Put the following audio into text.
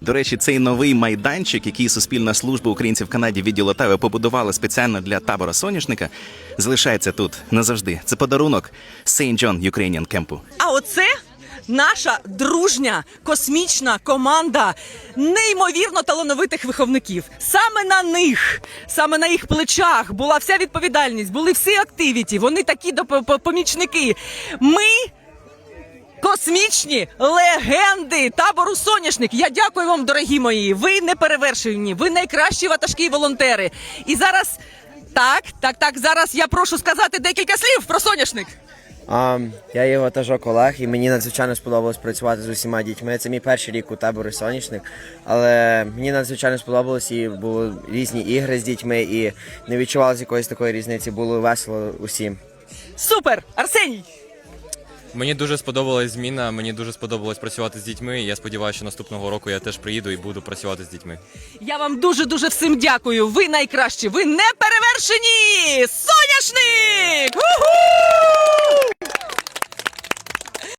До речі, цей новий майданчик, який Суспільна служба українців в Канаді відділ Отави побудувала спеціально для табора соняшника, залишається тут назавжди. Це подарунок St. John Ukrainian Кемпу. А оце наша дружня космічна команда неймовірно талановитих виховників. Саме на них, саме на їх плечах була вся відповідальність, були всі активіті. Вони такі доп- помічники. Ми. Космічні легенди табору соняшник. Я дякую вам, дорогі мої. Ви не перевершені. Ви найкращі ватажки і волонтери. І зараз так, так, так. Зараз я прошу сказати декілька слів про соняшник. А, я є ватажок Олег, і мені надзвичайно сподобалось працювати з усіма дітьми. Це мій перший рік у таборі сонячник, але мені надзвичайно сподобалось і були різні ігри з дітьми, і не відчувалося якоїсь такої різниці. Було весело усім. Супер! Арсеній! Мені дуже сподобалась зміна, мені дуже сподобалось працювати з дітьми. Я сподіваюся, що наступного року я теж приїду і буду працювати з дітьми. Я вам дуже дуже всім дякую. Ви найкращі, ви не перевершені! Соняшник!